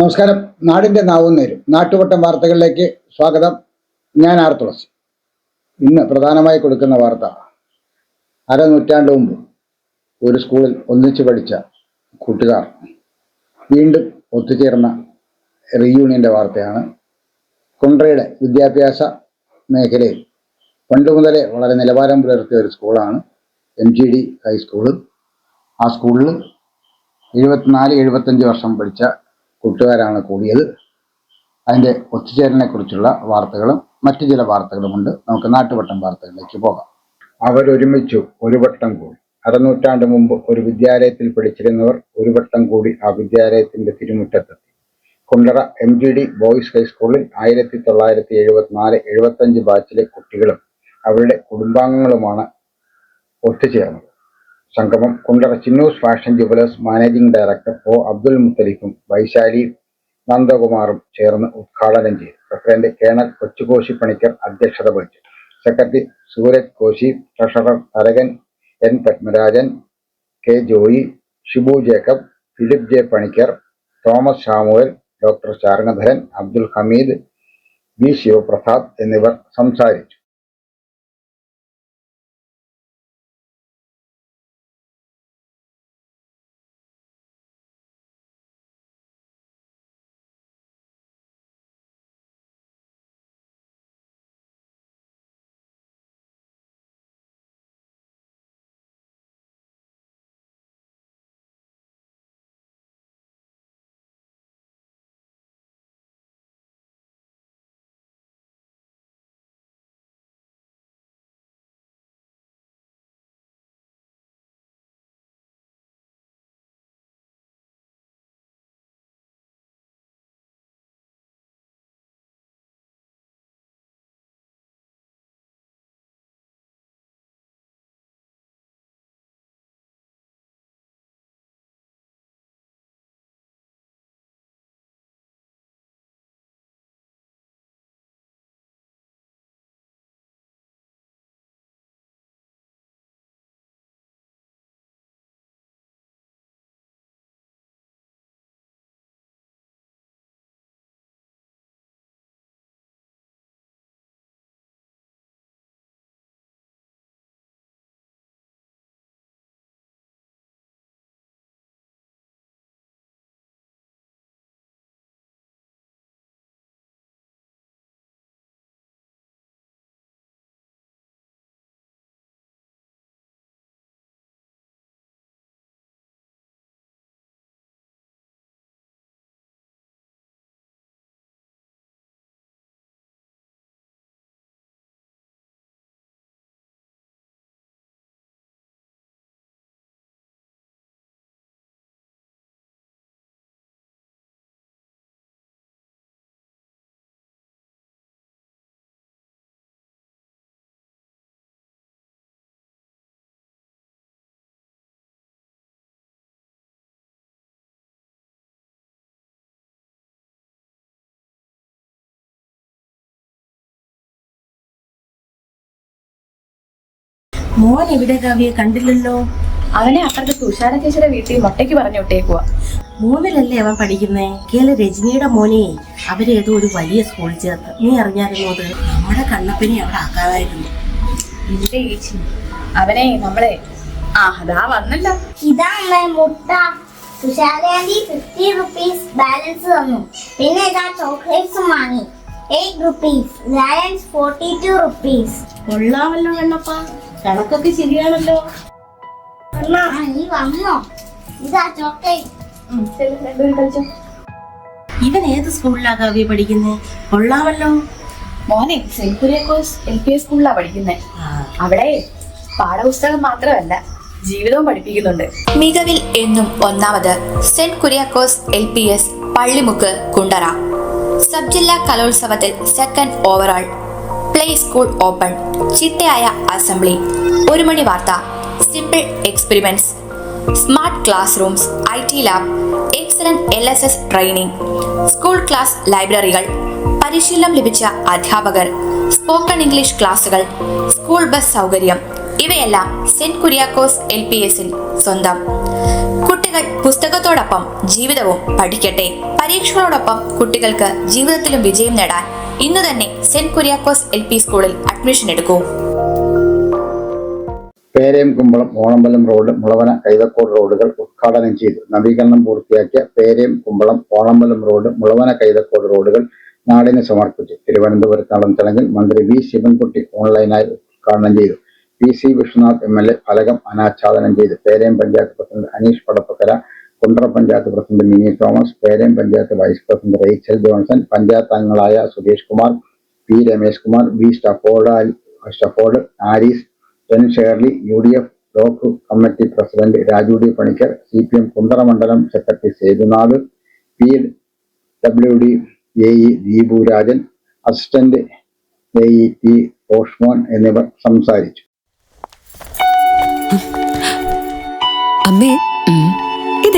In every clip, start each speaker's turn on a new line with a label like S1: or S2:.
S1: നമസ്കാരം. നാടിന്റെ നാവും നേരും. നാട്ടുവട്ടം വാർത്തകളിലേക്ക് സ്വാഗതം. ഞാൻ ആർ തുളസി. ഇന്ന് പ്രധാനമായി കൊടുക്കുന്ന വാർത്ത. അരനൂറ്റാണ്ട് മുമ്പ് ഒരു സ്കൂളിൽ ഒന്നിച്ചു പഠിച്ച കൂട്ടുകാർ വീണ്ടും ഒത്തുചേർന്ന റീയൂണിയന്റെ വാർത്തയാണ്. കുണ്ട്രയുടെ വിദ്യാഭ്യാസ മേഖലയിൽ പണ്ട് മുതലേ വളരെ നിലവാരം പുലർത്തിയ ഒരു സ്കൂളാണ് എം ജി ഡി ഹൈസ്കൂൾ. ആ സ്കൂളിൽ എഴുപത്തിനാല് എഴുപത്തഞ്ച് വർഷം പഠിച്ച കൂട്ടുകാരാണ് കൂടിയത്. അതിന്റെ ഒത്തുചേരലിനെക്കുറിച്ചുള്ള വാർത്തകളും മറ്റു ചില വാർത്തകളുമുണ്ട്. നമുക്ക് നാട്ടുവട്ടം വാർത്തകളിലേക്ക് പോകാം. അവരൊരുമിച്ചു ഒരു വട്ടം കൂടി. അരനൂറ്റാണ്ട് മുമ്പ് ഒരു വിദ്യാലയത്തിൽ പഠിച്ചിരുന്നവർ ഒരു വട്ടം കൂടി ആ വിദ്യാലയത്തിന്റെ തിരുമുറ്റത്തെത്തി. Kundara M G D boys ഹൈസ്കൂളിൽ ആയിരത്തി തൊള്ളായിരത്തി എഴുപത്തിനാല് എഴുപത്തഞ്ച് ബാച്ചിലെ കുട്ടികളും അവരുടെ കുടുംബാംഗങ്ങളുമാണ് ഒത്തുചേർന്നത്. സംഗമം Kundara Chinnoos fashion jewellers managing director O Abdul മുത്തലിഫും Vaishali നന്ദകുമാറും ചേർന്ന് ഉദ്ഘാടനം ചെയ്തു. പ്രസിഡന്റ് കേണൽ കൊച്ചുകോശി പണിക്കർ അധ്യക്ഷത വഹിച്ചു. Secretary Sooraj Koshi treasurer Tharakan N Padmarajan K Joy Shibu Jacob Philip J Panicker Thomas Samuel doctor Charanadharan Abdul Hameed V Sivaprasad എന്നിവർ സംസാരിച്ചു.
S2: മോൻ എവിടെ കാവ്യെ? കണ്ടില്ലല്ലോ.
S3: അവനെ അപ്പുറത്തെ തുഷാര ചേച്ചിയുടെ വീട്ടിൽ മൊട്ടയ്ക്ക് പറഞ്ഞു വിട്ടേക്കുവാ.
S2: മൂന്നിലല്ലേ അവൻ പഠിക്കുന്നേ? കേല രജനിയുടെ മോനെ. അവരേതോ ഒരു വലിയ സ്കൂളിൽ ചേർത്ത്. നീ അറിഞ്ഞായിരുന്നു അത്? നമ്മുടെ കണ്ണപ്പിനെ അവിടെ ആക്കാതായിരുന്നു
S3: ഇല്ലേ ചേച്ചി? അവനെ നമ്മളെ ആ അതാ വന്നല്ലോ.
S4: ഇതാ അമ്മേ മുട്ട. തുഷാരയാന്റി ഫിഫ്റ്റി റുപ്പീസ് ബാലൻസ് തന്നു. പിന്നെ ഇതാ ചോക്ലേറ്റ്സും വാങ്ങി. Eight rupees balance forty two rupees
S2: കൊള്ളാമല്ലോ കണ്ണപ്പ. കണക്കൊക്കെ ശരിയാണല്ലോ.
S4: നീ വന്നോ. ഇതാ ചോക്ലേറ്റ്.
S2: ഇവൻ ഏത് സ്കൂളിലാ കാവ്യ പഠിക്കുന്നത് കൊള്ളാമല്ലോ.
S3: മോനെ Saint Kuriakose L P S സ്കൂളിലാ പഠിക്കുന്നത് അവിടെ പാഠപുസ്തകം മാത്രമല്ല ജീവിതവും പഠിപ്പിക്കുന്നുണ്ട്.
S5: മികവിൽ എന്നും ഒന്നാമത് Saint Kuriakose L P S Pallimukku Kundara. Sub ജില്ലാ കലോത്സവത്തിൽ second overall play school open ചിട്ടയായ അസംബ്ലി. ഒരു മണി വാർത്ത. Simple experiments smart class rooms I T lab excellent L S S training school class ലൈബ്രറികൾ പരിശീലനം ലഭിച്ച അധ്യാപകർ. സ്പോക്കൺ ഇംഗ്ലീഷ് ക്ലാസുകൾ സ്കൂൾ ബസ് സൗകര്യം. ഇവയെല്ലാം സെന്റ് കുര്യാക്കോസ് എൽ പി എസിൽ സ്വന്തം. കുട്ടി കുട്ടികൾ പുസ്തകത്തോടൊപ്പം ജീവിതവും പഠിക്കട്ടെ. പരീക്ഷകളോടൊപ്പം കുട്ടികൾക്ക് ജീവിതത്തിലും വിജയം നേടാൻ ഇന്ന് തന്നെ സെന്റ് കുര്യാക്കോസ് എൽ പി സ്കൂളിൽ അഡ്മിഷൻ എടുക്കൂ.
S1: പേരയം കുമ്പളം ഓണമ്പലം റോഡ് മുളവന കൈതക്കോട് റോഡുകൾ ഉദ്ഘാടനം ചെയ്തു. നവീകരണം പൂർത്തിയാക്കിയ പേരയം കുമ്പളം ഓണമ്പലം റോഡ് മുളവന കൈതക്കോട് റോഡുകൾ നാടിന് സമർപ്പിച്ചു. തിരുവനന്തപുരത്ത് നടന്ന ചടങ്ങിൽ മന്ത്രി വി ശിവൻകുട്ടി ഓൺലൈനായി ഉദ്ഘാടനം ചെയ്തു. P C Vishwanath M L A ഫലകം അനാച്ഛാദനം ചെയ്തു. Perayam panchayat president Aneesh Padappakkara Kundara panchayat president Mini Thomas Perayam panchayat vice president Rachel Johnson panchayat അംഗങ്ങളായ Suresh Kumar P Ramesh Kumar V Stafford Stafford Aris N Shirley U D F block committee president Raju D Panicker C P M Kundara മണ്ഡലം secretary Sethunath P W D A E Deepu Rajan assistant A E T Roshmon എന്നിവർ സംസാരിച്ചു.
S6: അമ്മേ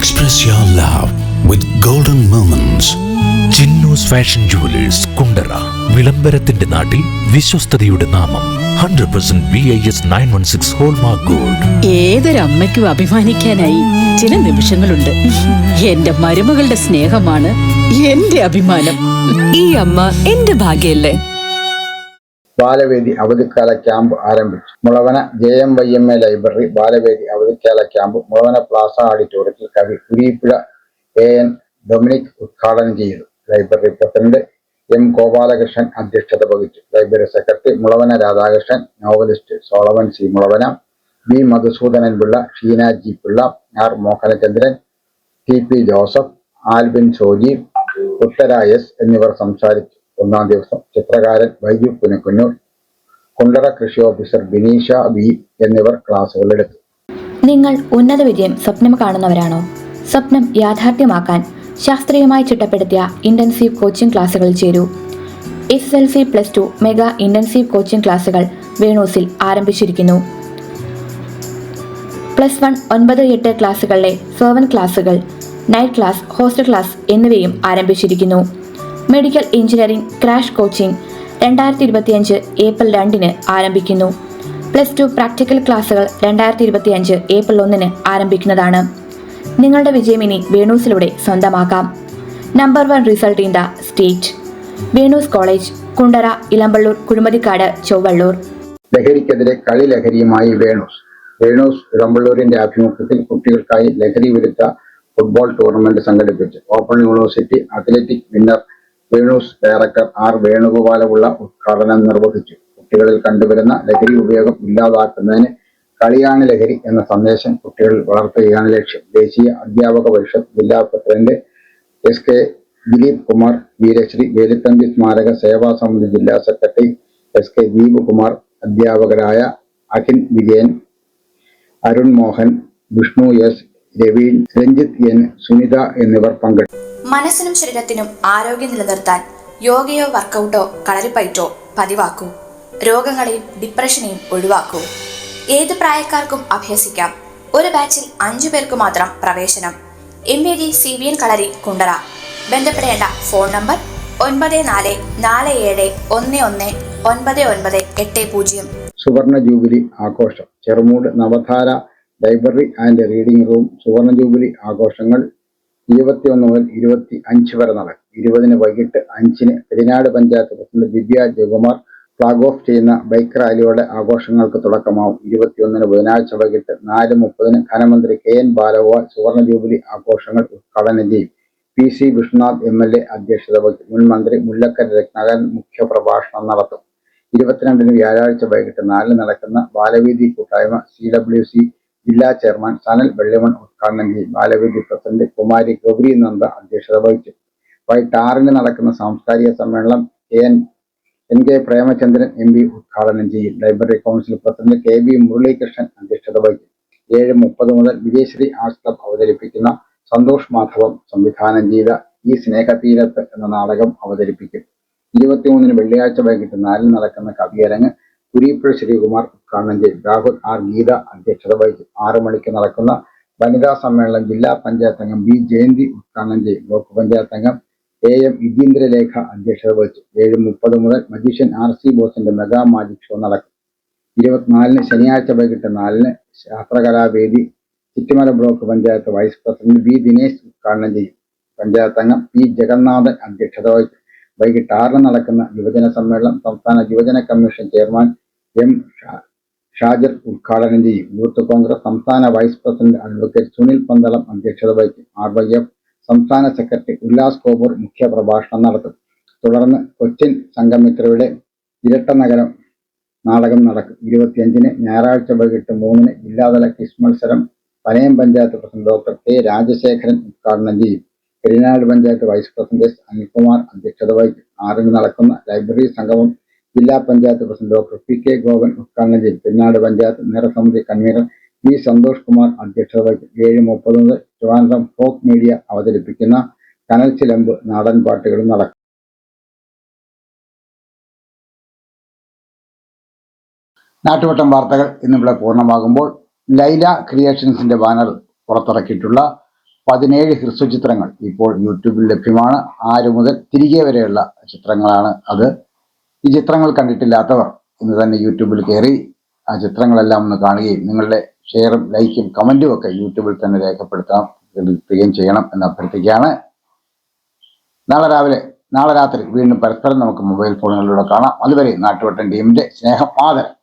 S7: Express your love with golden moments. Chinnus fashion jewellers Kundara വിളംബരത്തിന്റെ നാട്ടിൽ വിശ്വസ്തതയുടെ നാമം hundred percent V I S nine one six hallmark gold
S8: ഏതൊരമ്മയ്ക്കും അഭിമാനിക്കാനായി ചില നിമിഷങ്ങളുണ്ട്. എന്റെ മരുമകളുടെ സ്നേഹമാണ് എന്റെ അഭിമാനം.
S6: ഈ അമ്മ എന്റെ ഭാഗ്യല്ലേ?
S1: ബാലവേദി അവധിക്കാല ക്യാമ്പ് ആരംഭിച്ചു. Mulavana J M Y M A library Balavedi അവധിക്കാല ക്യാമ്പ് മുളവന പ്ലാസ ഓഡിറ്റോറിയത്തിൽ കവി കുരീപ്പുഴ എ എൻ ഡൊമിനിക് ഉദ്ഘാടനം ചെയ്തു. ലൈബ്രറി പ്രസിഡന്റ് എം ഗോപാലകൃഷ്ണൻ അധ്യക്ഷത വഹിച്ചു. Library secretary Mulavana Radhakrishnan novelist സോളവൻ C Mulavana V Madhusoodanan Pillai Sheena G Pillai R Mohanachandran T P Joseph Albin Soji Uthara S എന്നിവർ സംസാരിച്ചു. ഒന്നാം ദിവസം ചിത്രകാരൻ വൈജു പുനക്കുന്നൂർ കുണ്ടറ കൃഷി ഓഫീസർ ബിനീഷ വി എന്നിവർ ക്ലാസുകൾ എടുത്തു.
S5: നിങ്ങൾ ഉന്നത വിജയം സ്വപ്നം കാണുന്നവരാണോ? സ്വപ്നം യാഥാർത്ഥ്യമാക്കാൻ ശാസ്ത്രീയമായി ചിട്ടപ്പെടുത്തിയ ഇന്റൻസീവ് കോച്ചിംഗ് ക്ലാസുകളിൽ ചേരൂ. S S L C plus two mega intensive coaching ക്ലാസുകൾ വേണൂസിൽ ആരംഭിച്ചിരിക്കുന്നു. പ്ലസ് വൺ ഒൻപത് എട്ട് ക്ലാസ്സുകളിലെ സെവൻ ക്ലാസുകൾ നൈറ്റ് ക്ലാസ് ഹോസ്റ്റൽ ക്ലാസ് എന്നിവയും ആരംഭിച്ചിരിക്കുന്നു. മെഡിക്കൽ എഞ്ചിനീയറിംഗ് ക്രാഷ് കോച്ചിംഗ് രണ്ടായിരത്തി ഇരുപത്തിയഞ്ച് ഏപ്രിൽ രണ്ടിന് ആരംഭിക്കുന്നു. പ്ലസ് ടു പ്രാക്ടിക്കൽ ക്ലാസുകൾ രണ്ടായിരത്തി ഇരുപത്തിയഞ്ച് ഏപ്രിൽ ഒന്നിന് ആരംഭിക്കുന്നതാണ്. നിങ്ങളുടെ വിജയം ഇനി വേണൂസിലൂടെ സ്വന്തമാക്കാം. Number one result in the state. Venus college Kundara Elampalloor Kuzhumathikkad Chovalloor.
S1: ലഹരിക്കെതിരെ കളി ലഹരിയുമായി വേണൂസ്. വേണൂസ് ഇളമ്പള്ളൂരിന്റെ ആഭിമുഖ്യത്തിൽ കുട്ടികൾക്കായി ലഹരി വിരുദ്ധ ഫുട്ബോൾ ടൂർണമെന്റ് സംഘടിപ്പിച്ചു. Open university athletic winner Venus director R Venugopalapillai ഉദ്ഘാടനം നിർവഹിച്ചു. കുട്ടികളിൽ കണ്ടുവരുന്ന ലഹരി ഉപയോഗം ഇല്ലാതാക്കുന്നതിന് കളിയാണ് ലഹരി എന്ന സന്ദേശം കുട്ടികളിൽ വളർത്തുകയാണ് ലക്ഷ്യം. ദേശീയ അധ്യാപക പരിഷത്ത് ജില്ലാ president S K Dileep Kumar Veerasree Veluthampi സ്മാരക സേവാ സമിതി ജില്ലാ secretary S K Deep Kumar അധ്യാപകരായ അഖിൻ വിജയൻ അരുൺ മോഹൻ വിഷ്ണു എസ് രവീൻ രഞ്ജിത്ത് എൻ സുനിത എന്നിവർ പങ്കെടുത്തു.
S5: മനസ്സിനും ശരീരത്തിനും ആരോഗ്യം നിലനിർത്താൻ യോഗയോ വർക്കൗട്ടോ കളരിപ്പയറ്റോ പതിവാക്കൂ. രോഗങ്ങളെയും ഡിപ്രഷനെയും ഒഴിവാക്കൂ. ഏത് പ്രായക്കാർക്കും അഭ്യസിക്കാം. ഒരു ബാച്ചിൽ അഞ്ചു പേർക്ക് മാത്രം പ്രവേശനം. M A D C V N kalari Kundara. ബന്ധപ്പെടേണ്ട ഫോൺ നമ്പർ ഒൻപത് നാല് നാല് ഏഴ് ഒന്ന് ഒന്ന് ഒൻപത് ഒൻപത് എട്ട് പൂജ്യം.
S1: സുവർണ ജൂബിലി ആഘോഷം. Cherumood Navadhara library and reading room സുവർണ ജൂബിലി ആഘോഷങ്ങൾ ഇരുപത്തിയൊന്ന് മുതൽ ഇരുപത്തി അഞ്ച് വരെ നടക്കും. ഇരുപതിന് വൈകിട്ട് അഞ്ചിന് Perinad panchayat president Divya Jayakumar flag off ചെയ്യുന്ന ബൈക്ക് റാലിയോടെ ആഘോഷങ്ങൾക്ക് തുടക്കമാവും. ഇരുപത്തിയൊന്നിന് ബുധനാഴ്ച വൈകിട്ട് നാല് മുപ്പതിന് ധനമന്ത്രി കെ എൻ ബാലഗോപാൽ സുവർണ ജൂബിലി ആഘോഷങ്ങൾ ഉദ്ഘാടനം ചെയ്യും. P C Vishnunath M L A അധ്യക്ഷത വഹിക്കും. മുൻ മന്ത്രി മുല്ലക്കര രത്നാകരൻ മുഖ്യപ്രഭാഷണം നടത്തും. ഇരുപത്തിരണ്ടിന് വ്യാഴാഴ്ച വൈകിട്ട് നാലിന് നടക്കുന്ന ബാലവേദി കൂട്ടായ്മ സി ഡബ്ല്യു സി ജില്ലാ ചെയർമാൻ സനൽ വെള്ളിമൺ ഉദ്ഘാടനം ചെയ്യും. ബാലവേദി പ്രസിഡന്റ് കുമാരി ഗൗരി നന്ദ അധ്യക്ഷത വഹിച്ചു. വൈകിട്ട് ആറിന് നടക്കുന്ന സാംസ്കാരിക സമ്മേളനം N N K Premachandran M P ഉദ്ഘാടനം ചെയ്യും. Library council president K V Muraleekrishnan അധ്യക്ഷത വഹിക്കും. ഏഴ് മുപ്പത് മുതൽ വിജയശ്രീ ആർട്സ് ക്ലബ് അവതരിപ്പിക്കുന്ന സന്തോഷ് മാധവം സംവിധാനം ചെയ്ത ഈ സ്നേഹതീരത്ത് എന്ന നാടകം അവതരിപ്പിക്കും. ഇരുപത്തിമൂന്നിന് വെള്ളിയാഴ്ച വൈകിട്ട് നാലിന് നടക്കുന്ന കവിയരങ്ങ് കുരീപ്പുഴ ശ്രീകുമാർ ഉദ്ഘാടനം ചെയ്തു രാഹുൽ ആർ ഗീത അധ്യക്ഷത വഹിച്ചു. ആറു മണിക്ക് നടക്കുന്ന വനിതാ സമ്മേളനം ജില്ലാ പഞ്ചായത്ത് അംഗം ബി ജയന്തി ഉദ്ഘാടനം ചെയ്യും. ബ്ലോക്ക് പഞ്ചായത്ത് അംഗം എ എം വിജീന്ദ്രലേഖ അധ്യക്ഷത വഹിച്ചു. ഏഴ് മുപ്പത് മുതൽ മജീഷ്യൻ ആർ സി ബോസിന്റെ മെഗാ മാജിക് ഷോ നടക്കും. ഇരുപത്തിനാലിന് ശനിയാഴ്ച വൈകിട്ട് നാലിന് ശാസ്ത്രകലാവേദി Chittumala block panchayat vice president B Dinesh ഉദ്ഘാടനം ചെയ്യും. പഞ്ചായത്ത് അംഗം പി ജഗന്നാഥൻ അധ്യക്ഷത വഹിച്ചു. വൈകിട്ട് ആറിന് നടക്കുന്ന യുവജന സമ്മേളനം സംസ്ഥാന യുവജന കമ്മീഷൻ ചെയർമാൻ എം ഷാജർ ഉദ്ഘാടനം ചെയ്യും. യൂത്ത് കോൺഗ്രസ് സംസ്ഥാന vice president advocate Sunil Pandalam അധ്യക്ഷത വഹിക്കും. ആർ വൈ എഫ് സംസ്ഥാന സെക്രട്ടറി ഉല്ലാസ് കോബൂർ മുഖ്യ പ്രഭാഷണം നടത്തും. തുടർന്ന് കൊച്ചിൻ സംഘമിത്രയുടെ ഇരട്ട നഗരം നാടകം നടക്കും. ഇരുപത്തിയഞ്ചിന് ഞായറാഴ്ച വൈകിട്ട് മൂന്നിന് ജില്ലാതല ക്വിസ് മത്സരം Panayam panchayat president doctor K Rajasekharan ഉദ്ഘാടനം ചെയ്യും. പെരിനാട് പഞ്ചായത്ത് വൈസ് പ്രസിഡന്റ് അനിൽകുമാർ അധ്യക്ഷത വഹിക്കും. ആറിന് നടക്കുന്ന ലൈബ്രറി സംഗമം ജില്ലാ panchayat president doctor P K Gopan ഉദ്ഘാടനം ചെയ്തു പെരിനാട് പഞ്ചായത്ത് നേതൃസമിതി കൺവീനർ വി സന്തോഷ് കുമാർ അധ്യക്ഷത വഹിക്കും ഏഴ് മുപ്പത് മുതൽ ട്രിവാൻഡ്രം ഫോക്ക് മീഡിയ അവതരിപ്പിക്കുന്ന കനൽ ചിലമ്പ് നാടൻ പാട്ടുകളും നടക്കും. നാട്ടുവട്ടം വാർത്തകൾ ഇന്നിവിടെ പൂർണമാകുമ്പോൾ ലൈല ക്രിയേഷൻസിന്റെ ബാനർ പുറത്തിറക്കിയിട്ടുള്ള പതിനേഴ് ഹ്രസ്വചിത്രങ്ങൾ ഇപ്പോൾ യൂട്യൂബിൽ ലഭ്യമാണ്. ആറ് മുതൽ തിരികെ വരെയുള്ള ചിത്രങ്ങളാണ് അത്. ഈ ചിത്രങ്ങൾ കണ്ടിട്ടില്ലാത്തവർ ഇന്ന് തന്നെ യൂട്യൂബിൽ കയറി ആ ചിത്രങ്ങളെല്ലാം ഒന്ന് കാണുകയും നിങ്ങളുടെ ഷെയറും ലൈക്കും കമന്റും ഒക്കെ യൂട്യൂബിൽ തന്നെ രേഖപ്പെടുത്താം രേഖപ്പെടുത്തുകയും ചെയ്യണം എന്ന് അഭ്യർത്ഥിക്കുകയാണ്. നാളെ രാവിലെ നാളെ രാത്രി വീണ്ടും പരസ്പരം നമുക്ക് മൊബൈൽ ഫോണുകളിലൂടെ കാണാം. അതുവരെ നാട്ടുവട്ടൻ ടീമിന്റെ സ്നേഹം ആദരം.